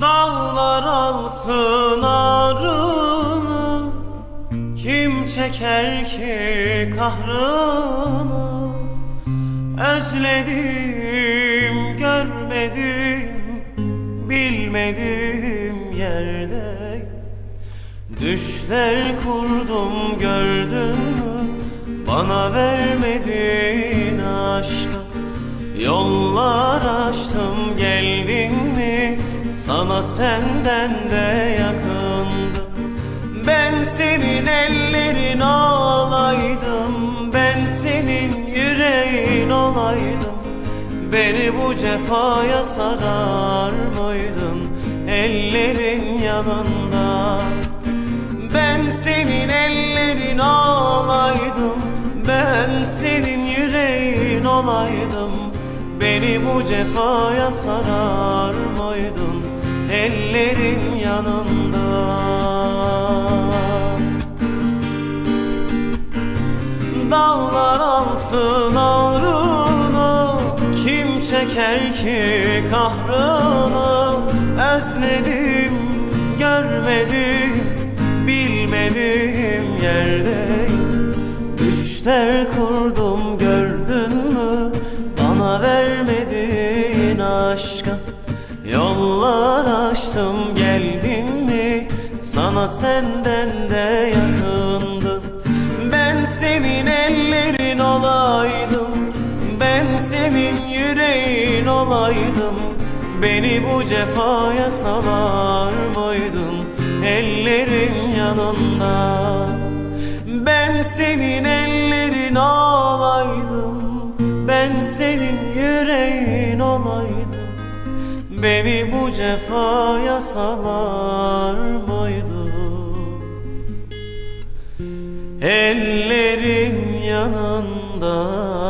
Dağlar alsın ağrını Kim çeker ki kahrını? Özledim görmedim Bilmedim yerde. Düşler kurdum gördün mü? Bana vermedin aşkı Yollar açtım geldin Sana senden de yakındım. Ben senin ellerin olaydım. Ben senin yüreğin olaydım. Beni bu cefaya sarar mıydın? Ellerin yanında. Ben senin ellerin olaydım. Ben senin yüreğin olaydım Beni bu cefaya sarar mıydın Ellerin yanında? Dağlar alsın ağrını Kim çeker ki kahrını? Özledim görmedim Bilmedim yerde. Düşler kurdum aşkı Yollar açtım. Geldin mi? Sana senden de yakındım. Ben senin ellerin olaydım. Ben senin yüreğin olaydım. Beni bu cefaya salar mıydın? Ellerin yanında. Ben senin ellerin olaydım. Ben senin yüreğin olaydım Beni bu cefaya salar mıydın? Ellerin yanında